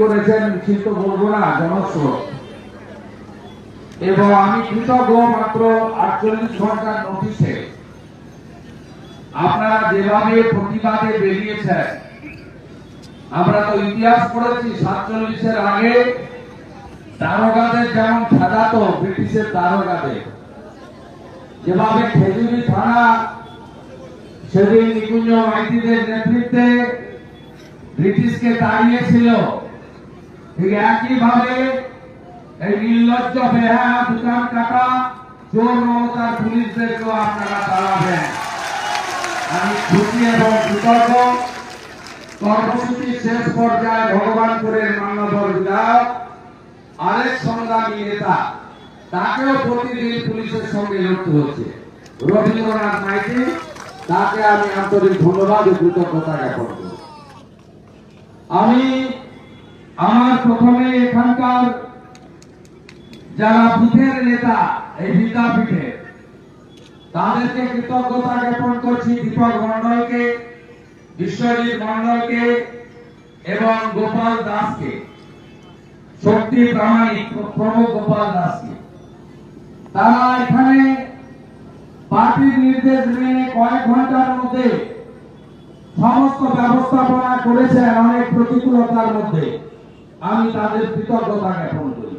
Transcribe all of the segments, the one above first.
করেছেন তো বলব না, জনস্রোত। এবং আমি কৃতজ্ঞ মাত্র আটচল্লিশ ঘণ্টার নোটিশে আপনারা যেভাবে প্রতিবাদে বেরিয়েছেন, আমরা তো ইতিহাস পড়েছি, সাতচল্লিশের আগে দারোগাদের যেমন খেদাতো ব্রিটিশের দারোগাদের। যেভাবে খেজুরি থানা, সেদিন নিকুঞ্জ মাইতিদের নেতৃত্বে ব্রিটিশকে তাড়িয়েছিল ঠিক একইভাবে এই নির্লজ্জ বেহা দোকান কাটা চোর মমতার পুলিশদেরকেও আপনারা তাড়াবেন। আমি খুশি এবং কৃতজ্ঞ। কর্মসূচির শেষ পর্যায়ে ভগবানপুরের মান্যবর বিধায়ক, আরেক সংগ্রামী নেতা, তাকেও প্রতিদিন পুলিশের সঙ্গে লড়তে হচ্ছে। রবীন্দ্রনাথ মাইতি, তাকে আমি আন্তরিক ধন্যবাদ ও কৃতজ্ঞতা জ্ঞাপন করি আমি আমার প্রথমে এখানকার যারা বুথের নেতা, এই বিদ্যাপীঠে, তাদেরকে কৃতজ্ঞতা জ্ঞাপন করছি দীপক মন্ডলকে বিশ্বজিৎ মন্ডলকে এবং গোপাল দাসকে। শক্তি প্রামাণিক প্রমুখ গোপাল দাসকে। তারা এখানে পার্টির নির্দেশ মেনে কয়েক ঘণ্টার মধ্যে সমস্ত ব্যবস্থাপনা করেছেন অনেক প্রতিকূলতার মধ্যে। আমি তাদের কৃতজ্ঞতা জ্ঞাপন করি।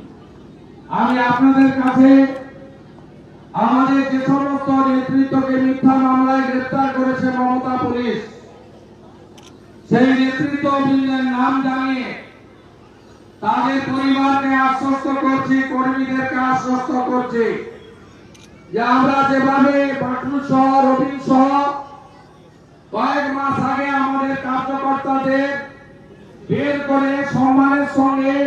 আমি আপনাদের কাছে আমাদের যে সমস্ত নেতৃত্বকে মিথ্যা মামলায় গ্রেফতার করেছে মমতা পুলিশ, সেই নেতৃত্ব বৃন্দের নাম জানিয়ে তাদের পরিবারকে আশ্বস্ত করছি, কর্মীদেরকে আশ্বস্ত করছি যে আমরা যেভাবে বাটুল সহ রবিন সহ কয়েক মাস আগে আমাদের কার্যকর্তাদের বের করে সম্মানের সঙ্গে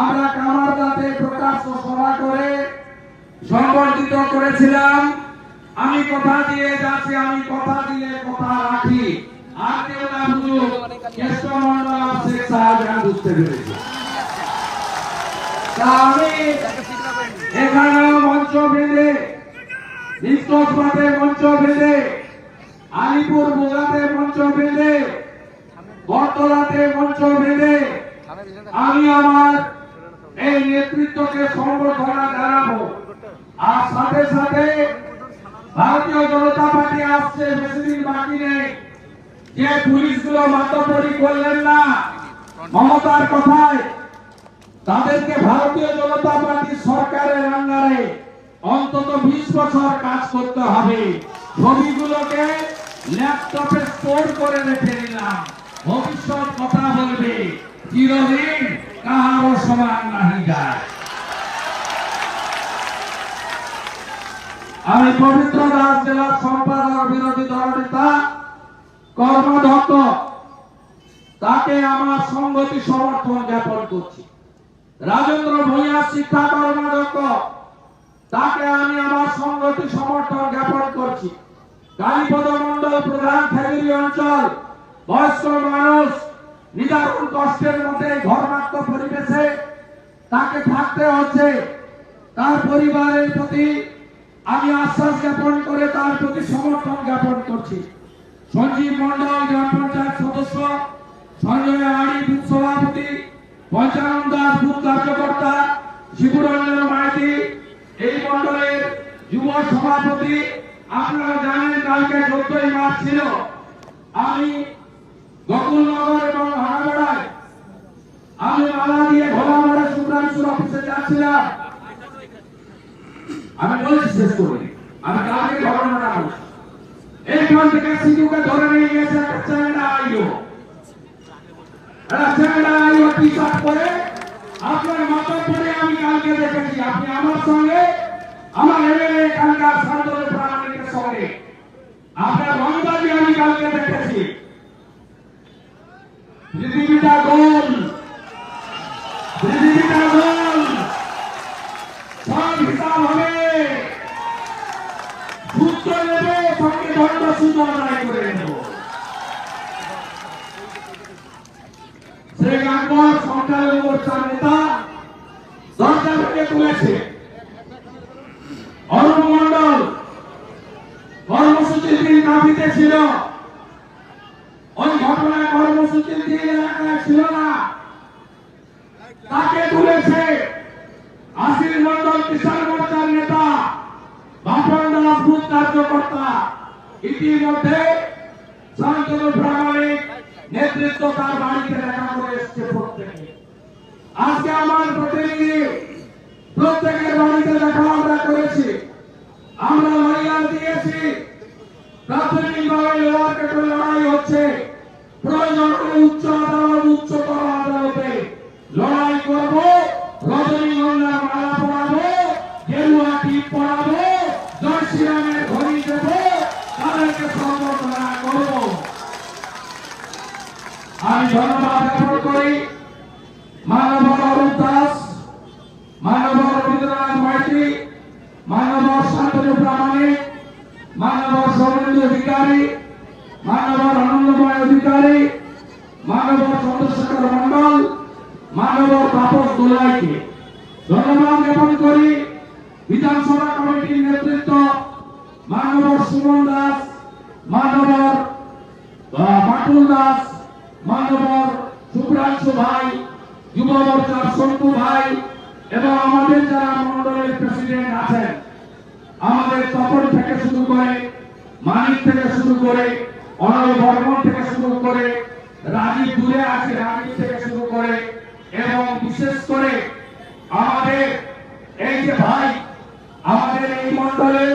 আমরা কামারদাতে প্রকাশ্য সভা করে সংবর্ধিত করেছিলাম। আমি কথা দিয়ে যাচ্ছি, আমি কথা দিলে কথা রাখি। আমি এখানেও মঞ্চ বেঁধে নিষ্কসমাতে মঞ্চ বেঁধে আলিপুর বোগাতে মঞ্চ বেঁধে, বটতলাতে মঞ্চ বেঁধে, আমি আমার এই নেতৃত্বকে সম্বর্ধনা জানাব। আর সাথে সাথে ভারতীয় জনতা পার্টি আসছে বেশি দিন বাকি নেই। যে পুলিশগুলো মাতাপরি করলেন না, মমতার কথায়, তাদেরকে ভারতীয় জনতা পার্টি সরকারের আন্ডারে অন্তত বিশ বছর কাজ করতে হবে। ছবিগুলোকে ল্যাপটপে স্টোর করে রেখে দিলাম। ভবিষ্যৎ কথা বলবে, চিরদিন কাহারও সমান নাহি যায়। আমি পবিত্র দাস জেলার সম্পাদক বিরোধী দল নেতা কর্মদক্ষ তাকে আমার সংগতি সমর্থন জ্ঞাপন করছি। রাজেন্দ্র ভূঁইয়া শিক্ষা কর্মাধ্যক্ষ, তাকে আমি আমার সংগতি সমর্থন জ্ঞাপন করছি। কালীপদ মন্ডল প্রধান খেজুরি অঞ্চল, বয়স্ক মানুষ, নিদারুণ কষ্টের মধ্যে ঘরমাক্ত পরিবেশে তাকে থাকতে হচ্ছে। তার পরিবারের প্রতি আমি আশ্বাস জ্ঞাপন করে তার প্রতি সমর্থন জ্ঞাপন করছি। সঞ্জীব মন্ডল গ্রাম পঞ্চায়েত সদস্য, সঞ্জয় আড়ি, বুথ সভাপতি, পঞ্চানন দাস, বুথ কার্যকর্তা, শিবরঞ্জন মাইতি, এই মন্ডলের যুব সভাপতি আপনারা জানেন কালকে চোদ্দই মার্চ ছিল। আমি গকুলনগর এবং হানাগড়ায় আমি মালা দিয়ে ভোলামারে সুব্রাংশুর অফিসে যাচ্ছিলাম। আমি বলেছি শেষ করি আমি কালকে ঘটনাটা এইখান থেকে সিধুকে ধরে নিয়ে গেছে একটা আইও। একটা আইও টি শার্ট পরে আপনার মাথায় পরে আমি কালকে দেখেছি। আপনি আমার সঙ্গে, আমার এমএলএ এখানকার শান্তনু প্রামাণিকের সঙ্গে আপনার আমি কালকে দেখেছি। পৃথিবীটা গোল। পৃথিবীটা গোল। সব হিসাব হবে। যুদ্ধ নেবে, সঙ্গে সুদ আদায় করে নেব। শেখ আকবর সংখ্যালঘু মোর্চার নেতা দরজা থেকে তুলেছে অরুণ মন্ডল কর্মসূচির দিন কাঁপিতে ছিল ওই ঘটনায় কর্মসূচি দিয়ে এলাকায় ছিল না। তাকে তুলেছে আসির মন্ডল কিষাণ মোর্চার নেতা, বাপন দাস বুথ কার্যকর্তা। ইতিমধ্যে শান্তনু প্রামাণিক নেতৃত্ব তার বাড়িতে দেখা করে এসছে প্রত্যেকে। আজকে আমার প্রতিনিধি প্রত্যেকের বাড়িতে দেখা আমরা করেছি। আমরা লড়াই দিয়েছি। প্রাথমিকভাবে লোয়ার কেটে লড়াই হচ্ছে প্রয়োজন হলে উচ্চ আদালত উচ্চতর আদালতে লড়াই করব রজনীগন্ধার মালা পরাবো গেরুয়া টিপ পরাবো জয় শ্রীরামের ঘড়ি দেব তাদেরকে সম্বর্ধনা করব আমি ধন্যবাদ জ্ঞাপন করি মানব অরূপ দাস মানব রবীন্দ্রনাথ মাইতি মানব শান্তনু প্রামাণিক মানব সৌরেন্দ্র অধিকারী মানব আনন্দময় অধিকারী দাস মানব পাটুল দাস মানবর শুভ্রাংশু ভাই, যুব মোর্চার সন্তু ভাই এবং আমাদের যারা মন্ডলের প্রেসিডেন্ট আছেন। আমাদের তপন থেকে শুরু করে, মানিক থেকে শুরু করে, অনল বর্মন থেকে শুরু করে রাজীব দূরে আছে রাজীব থেকে শুরু করে, এবং বিশেষ করে আমাদের এই যে ভাই, আমাদের এই মন্ডলের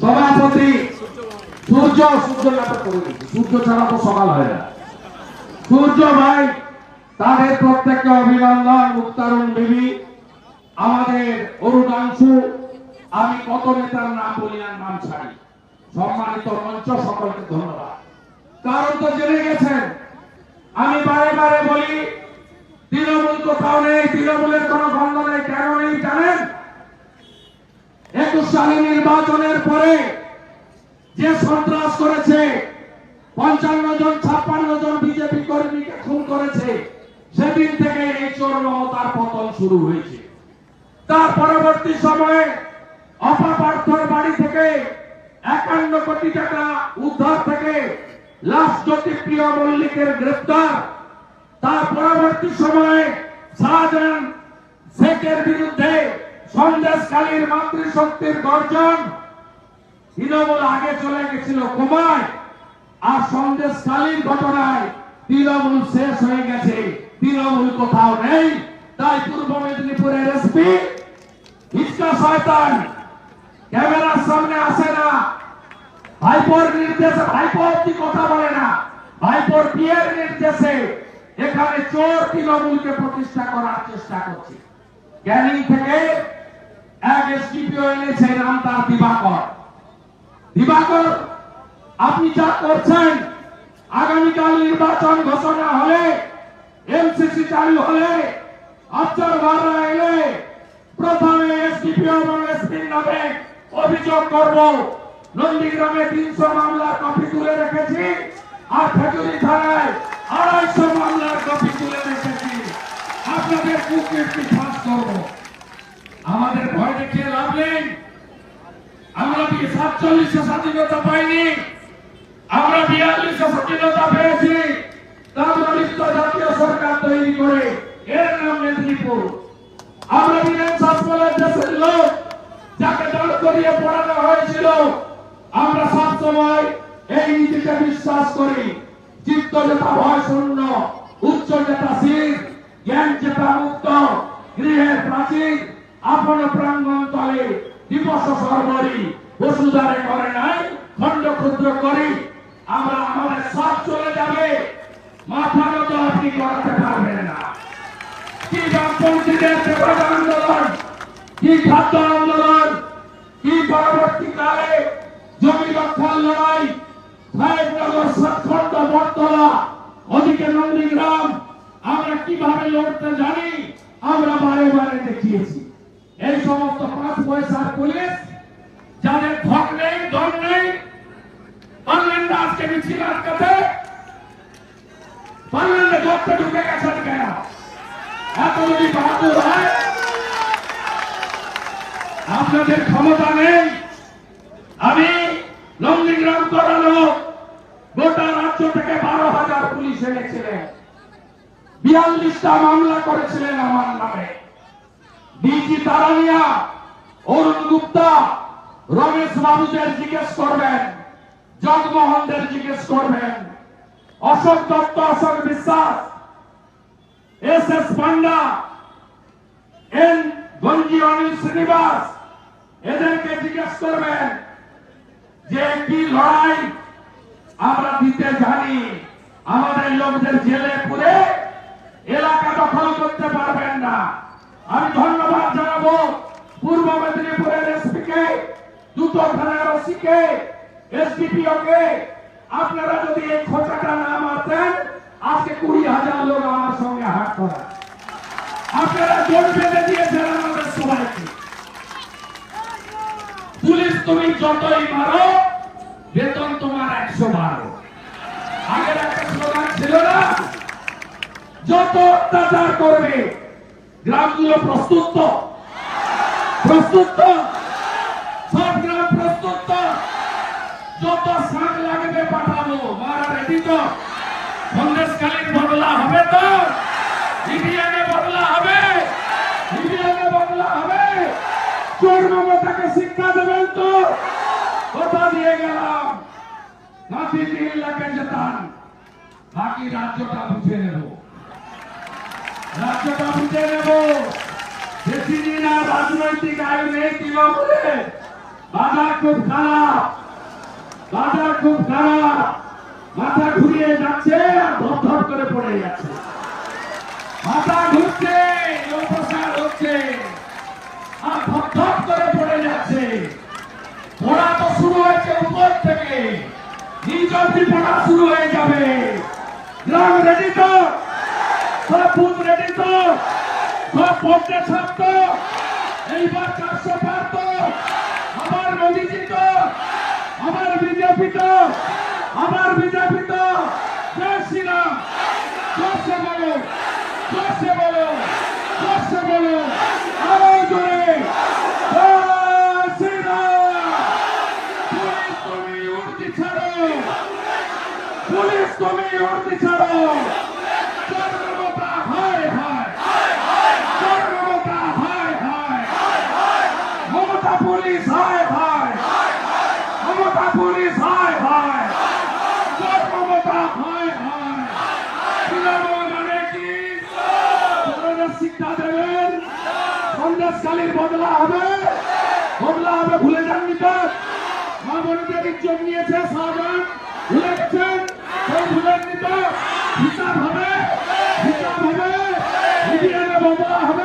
সভাপতি সূর্য সূর্য নাটক সূর্য ছাড়া তো সকাল হয় না। সূর্য ভাই, তাদের প্রত্যেককে অভিনন্দন, মুক্তারুণ দেবী আমাদের অরুণাংশু আমি কত নেতার নাম বলি আর নাম ছাড়ি? সম্মানিত মঞ্চ সকলকে ধন্যবাদ। কারণ তো জেনে গেছেন, আমি বারে বারে বলি, তৃণমূল কোথাও নেই, তৃণমূলের কোনো গন্ধ নেই, কেন নেই জানেন? একুশ সালে নির্বাচনের পরে যে সন্ত্রাস করেছে, পঞ্চান্ন জন, ছাপ্পান্ন জন বিজেপি কর্মীকে খুন করেছে, সেদিন থেকে এই চোর মমতার পতন শুরু হয়েছে। তার পরবর্তী সময়ে অপাপার্থর বাড়ি থেকে একান্ন কোটি টাকা উদ্ধার থেকে লাশ জ্যোতিপ্রিয় মল্লিকের গ্রেফতার তার পরবর্তী সময়ে শাহজাহান শেখের বিরুদ্ধে সন্দেশকালীর মাতৃশক্তির গর্জন তৃণমূল আগে চলে গেছিল কুমায় আর সন্দেশকালীন ঘটনায় তৃণমূল শেষ হয়ে গেছে। তৃণমূল কোথাও নেই, তাই পূর্ব মেদিনীপুরের এসপি ইচ্ছা শয়তান ক্যামেরার সামনে আসে না। ভাইপোর নির্দেশে ভাইপো অব্দি কথা বলে না। ভাইপোর বিয়ের নির্দেশে এখানে চোর তৃণমূলকে প্রতিষ্ঠা করার চেষ্টা করছে। ক্যানিং থেকে এক এসডিপিও এনেছে নাম তার দিবাকর। দিবাকর, আপনি যা করছেন, আগামীকাল নির্বাচন ঘোষণা হলে এমসিসি চালু হলে অবজারভাররা এলে প্রথমে এসডিপিও এবং এসপির নামে অভিযোগ করব, নন্দীগ্রামে তিনশো মামলার কপি তুলে রেখেছি আর খেজুরি থানায় আড়াইশো মামলার কপি তুলে রেখেছি। আপনাদের কুকীর্তি ফাঁস করব? আমাদের ভয় দেখিয়ে লাভ নেই। আমরা কি সাতচল্লিশে স্বাধীনতা পাইনি? আমরা বিয়াল্লিশে স্বাধীনতা পেয়েছি। তাম্রলিপ্ত জাতীয় সরকার তৈরি করে। এর নাম মেদিনীপুর। আমরা বীরেন শাসনের দেশের লোক? যাকে দাঁড় করিয়ে পড়ানো হয়েছিল, আমরা সবসময় এই নীতিতে বিশ্বাস করি। চিত্ত যেটা ভয় শূন্য, উচ্চ যেটা শির জ্ঞান যেটা মুক্ত, গৃহের প্রাচীর, আপন প্রাঙ্গণ তলে দিবস সর্বরি, বসুধারে করে নাই, খণ্ড ক্ষুদ্র করি, আমরা আমাদের সব চলে যাবে। মাথা নত আপনি করাতে পারবেন না। কি বামপন্থীদের আন্দোলন কি খাদ্য আন্দোলন পরবর্তীকালে জমি রক্ষার লড়াই সাহেবনগর সৎখণ্ড বটতলা, ওদিকে নন্দীগ্রাম, আমরা কীভাবে লড়তে জানি, আমরা বারে বারে দেখিয়েছি। এই সমস্ত পাঁচ পয়সার পুলিশ, যাদের ধক নেই দম নেই, পারলেন না আজকে মিছিল আটকাতে, পারলেন ঢুকে গেছেন কেন? এত যদি বাহাদুর হয় আপনাদের ক্ষমতা নেই। আমি নন্দীগ্রাম করানো গোটা রাজ্য থেকে বারো হাজার পুলিশ এনেছিলেন। বিয়াল্লিশটা মামলা করেছিলেন আমার নামে। ডিজি তারানিয়া, অরুণ গুপ্তা, রমেশ বাবুদের জিজ্ঞেস করবেন, জগমোহনদের জিজ্ঞেস করবেন, Ashok Dutta, Ashok Biswas, S S Panda, N Ganji Anil Srinivas এদেরকে জিজ্ঞেস করবেন যে কি লড়াই আমরা দিতে জানি। আমাদের লোকদের জেলে পুরে এলাকা দখল করতে পারবেন না। আমি ধন্যবাদ জানাব পূর্ব মেদিনীপুরের এসপি কে দুটো থানার ওসি কে এসডিপিও কে আপনারা যদি এই খোঁচাটা না মারতেন, আজকে কুড়ি হাজার লোক আমার সঙ্গে হাত করা আপনারা জোর বেঁধে দিয়েছেন আমাদের সবাইকে। পুলিশ তুমি যতই মারো, বেতন তোমার একশো বারো। আগের একটা স্লোগান ছিল না? যত অত্যাচার করবে, গ্রামগুলো প্রস্তুত? তো? প্রস্তুত? তো? সব গ্রাম প্রস্তুত? তো? যত শাক লাগবে পাঠাবো, মারা রেডি তো? সন্দেশকালীন বদলা হবে তো? ইন্ডিয়ানে বদলা হবে? ইন্ডিয়ানে বদলা হবে? চোর মমতাকে শিক্ষা দিয়ে গেলাম। নাতি তিন লাখে যেতাম। বাকি রাজ্যটা বুঝে নেব। রাজ্যটা বুঝে নেব। বেশি দিন আর রাজনৈতিক আয় নেই তৃণমূলে। বাজার খুব খারাপ। বাজার খুব খারাপ। মাথা ঘুরিয়ে যাচ্ছে আর ধপ করে পড়ে যাচ্ছে। মাথা ঘুরছে লোকসার হচ্ছে। আর ধপ করে পড়ে যাচ্ছে। পড়া তো শুরু থেকে। নিজ পড়া শুরু হয়ে যাবে। লং রেডি তো? সব বুথ রেডি তো? সব পড়তে ছাত্র এইবার চারশো পার তো? আমার মোদিজি তো? আমার বিজেপি তো? আমার বিজেপি তো জয় শ্রীরাম জোরসে বলো জোরসে বলো জোরসে বলো আরও জোরে জয় শ্রীরাম পুলিশ তুমি উর্দি ছাড়ো পুলিশ হায় হায় মমতা মানে কি? শিক্ষা দেবেন বদলা হবে বদলা হবে ভুলে যাননি তো? মা নিয়েছে শাহজাহান ভুলে ভুলেননি তো হিসাব হবে হিসাব হবে বাবা হবে